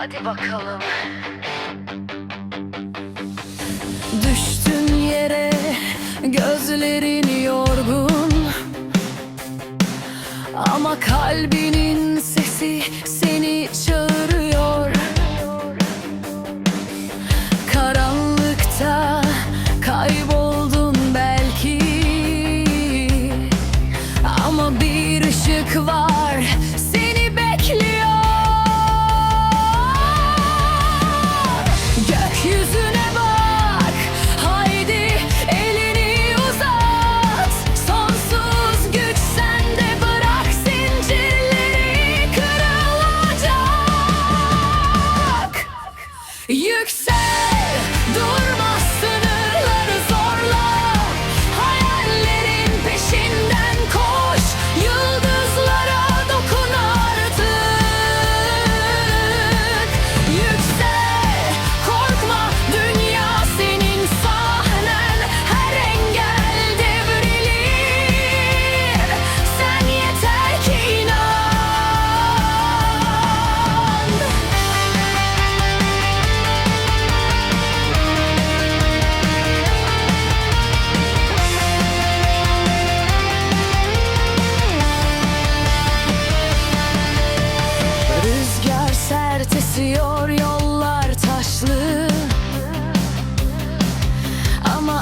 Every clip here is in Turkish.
Hadi bakalım. Düştün yere gözlerin yorgun. Ama kalbinin sesi seni çağırıyor. Karanlıkta kayboldun belki. Ama bir ışık var дурма.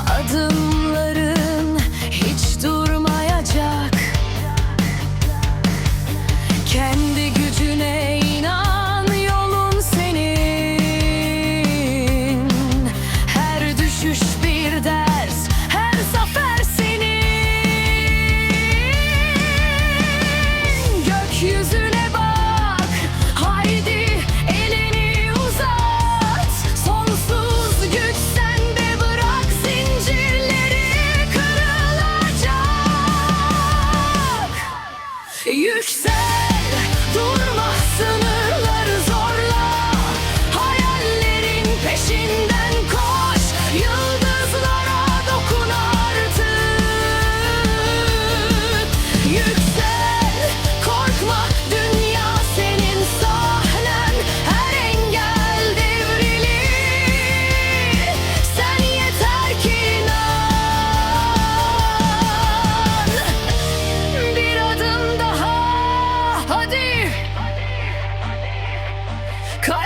adımları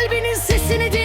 Kalbinin sesini dinle.